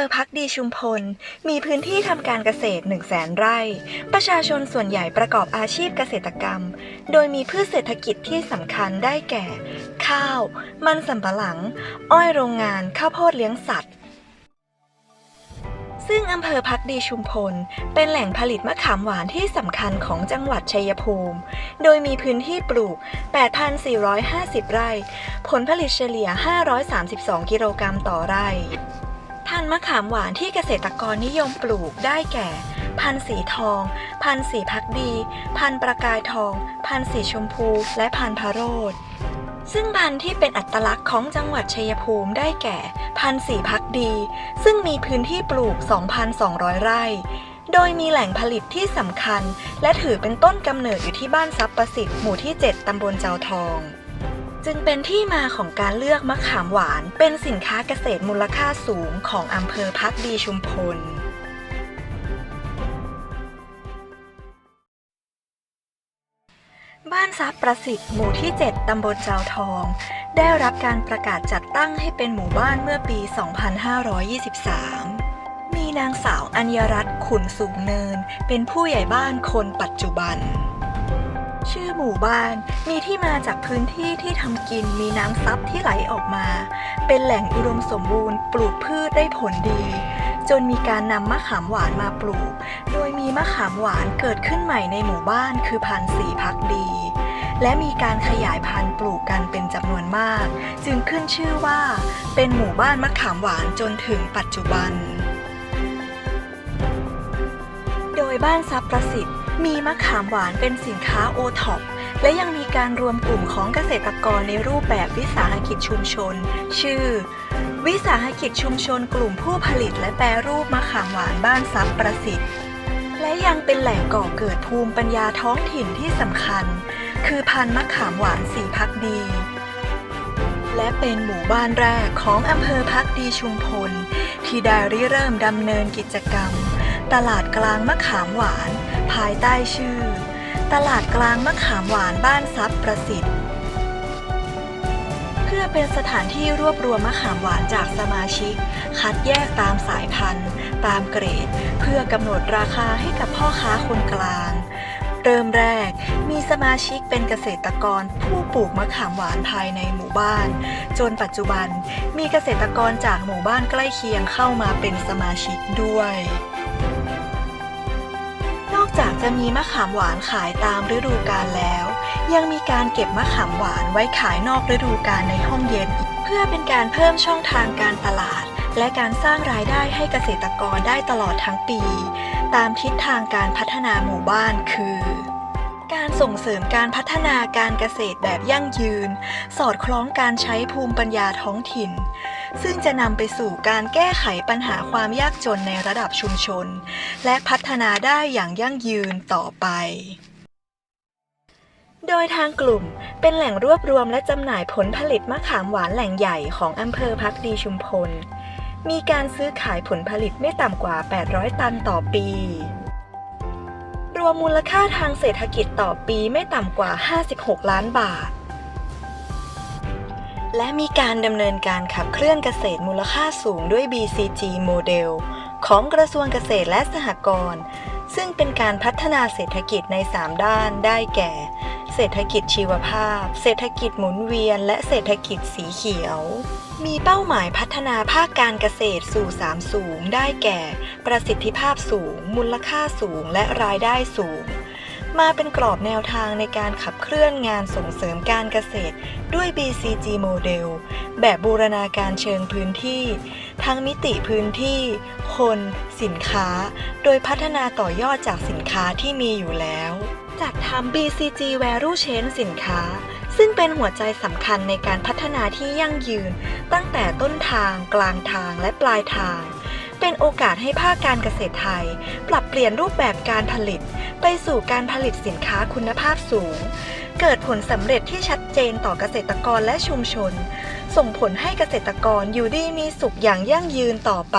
อพักดีชุมพล มีพื้นที่ทำการเกษตร 1 0 0 0 0แสนไร่ ประชาชนส่วนใหญ่ประกอบอาชีพเกษตรกรรม โดยมีพืชเศรษฐกิจที่สำคัญได้แก่ ข้าว มันสำปะหลัง อ้อยโรงงาน ข้าวโพดเลี้ยงสัตว์ ซึ่งอำเภอพักดีชุมพล เป็นแหล่งผลิตมะขามหวานที่สำคัญของจังหวัดชัยภูมิ โดยมีพื้นที่ปลูก 8,450 ไร่ ผลผลิตเฉลี่ย 532 กิโลกรัมต่อไร่ พันธุ์มะขามหวานที่เกษตรกรนิยมปลูกได้แก่ พันธุ์สีทอง พันธุ์สีพักดี พันธุ์ประกายทอง พันธุ์สีชมพู และพันธุ์พะโรดซึ่งพันธุ์ที่เป็นอัตลักษณ์ของจังหวัดชัยภูมิได้แก่ พันธุ์สีพักดี ซึ่งมีพื้นที่ปลูก 2,200 ไร่ โดยมีแหล่งผลิตที่สำคัญ และถือเป็นต้นกำเนิดอยู่ที่บ้านทรัพย์ประสิทธิ์หมู่ที่ 7ตำบลเจ้าทอง จึงเป็นที่มาของการเลือกมะขามหวาน เป็นสินค้าเกษตรมูลค่าสูงของอำเภอพักดีชุมพลบ้านทรัพย์ประสิทธิ์หมู่ที่ 7 ตำบลเจ้าทอง ได้รับการประกาศจัดตั้งให้เป็นหมู่บ้านเมื่อปี 2523 มีนางสาวอัญญรัตน์ขุนสูงเนิน เป็นผู้ใหญ่บ้านคนปัจจุบัน ชื่อหมู่บ้านมีที่มาจากพื้นที่ที่ทำกินมีน้ำซับที่ไหลออกมา เป็นแหล่งอุดมสมบูรณ์ ปลูกพืชได้ผลดี จนมีการนำมะขามหวานมาปลูก โดยมีมะขามหวานเกิดขึ้นใหม่ในหมู่บ้านคือพันธุ์สีพักดี และมีการขยายพันธุ์ปลูกกันเป็นจำนวนมาก จึงขึ้นชื่อว่า เป็นหมู่บ้านมะขามหวานจนถึงปัจจุบัน โดยบ้านทรัพย์ประสิทธิ์ มีมะขามหวานเป็นสินค้าโอท็อปและยังมีการรวมกลุ่มของเกษตรกรในรูปแบบวิสาหกิจชุมชน ชื่อ วิสาหกิจชุมชนกลุ่มผู้ผลิตและแปรรูปมะขามหวานบ้านทรัพย์ประสิทธิ์และยังเป็นแหล่งก่อเกิดภูมิปัญญาท้องถิ่นที่สำคัญ คือพันธุ์มะขามหวานสีพักดี และเป็นหมู่บ้านแรกของอำเภอพักดีชุมพล ที่ได้ริเริ่มดำเนินกิจกรรม ตลาดกลางมะขามหวาน ภายใต้ชื่อ ตลาดกลางมะขามหวานบ้านทรัพย์ประสิทธิ์ เพื่อเป็นสถานที่รวบรวมมะขามหวานจากสมาชิก คัดแยกตามสายพันธุ์ ตามเกรด เพื่อกำหนดราคาให้กับพ่อค้าคนกลางเริ่มแรกมีสมาชิกเป็นเกษตรกรผู้ปลูกมะขามหวานภายในหมู่บ้าน จนปัจจุบันมีเกษตรกรจากหมู่บ้านใกล้เคียงเข้ามาเป็นสมาชิกด้วย จากจะมีมะขามหวานขายตามฤดูกาลแล้ว ยังมีการเก็บมะขามหวานไว้ขายนอกฤดูกาลในห้องเย็น เพื่อเป็นการเพิ่มช่องทางการตลาด และการสร้างรายได้ให้เกษตรกรได้ตลอดทั้งปี ตามทิศทางการพัฒนาหมู่บ้านคือ การส่งเสริมการพัฒนาการเกษตรแบบยั่งยืน สอดคล้องการใช้ภูมิปัญญาท้องถิ่น ซึ่งจะนำไปสู่การแก้ไขปัญหาความยากจนในระดับชุมชน และพัฒนาได้อย่างยั่งยืนต่อไปโดยทางกลุ่มเป็นแหล่งรวบรวมและจำหน่ายผลผลิตมะขามหวานแหล่งใหญ่ของอำเภอพักดีชุมพล มีการซื้อขายผลผลิตไม่ต่ำกว่า 800 ตันต่อปี รวมมูลค่าทางเศรษฐกิจต่อปีไม่ต่ำกว่า 56 ล้านบาท และมีการดำเนินการขับเคลื่อนเกษตรมูลค่าสูงด้วย BCG โมเดลของกระทรวงเกษตรและสหกรณ์ซึ่งเป็นการพัฒนาเศรษฐกิจใน 3 ด้านได้แก่ เศรษฐกิจชีวภาพ เศรษฐกิจหมุนเวียน และเศรษฐกิจสีเขียว มีเป้าหมายพัฒนาภาคการเกษตรสู่ 3 สูง ได้แก่ ประสิทธิภาพสูง มูลค่าสูง และรายได้สูง มาเป็นกรอบแนวทางในการขับเคลื่อนงานส่งเสริมการเกษตร ด้วย BCG โมเดลแบบบูรณาการเชิงพื้นที่ ทั้งมิติพื้นที่ คน สินค้า โดยพัฒนาต่อยอดจากสินค้าที่มีอยู่แล้ว จัดทำ BCG Value Chain สินค้า ซึ่งเป็นหัวใจสำคัญในการพัฒนาที่ยั่งยืน ตั้งแต่ต้นทาง กลางทางและปลายทาง เป็นโอกาสให้ภาคการเกษตรไทย ปรับเปลี่ยนรูปแบบการผลิต ไปสู่การผลิตสินค้าคุณภาพสูง เกิดผลสำเร็จที่ชัดเจนต่อเกษตรกรและชุมชน ส่งผลให้เกษตรกรอยู่ดีมีสุขอย่างยั่งยืนต่อไป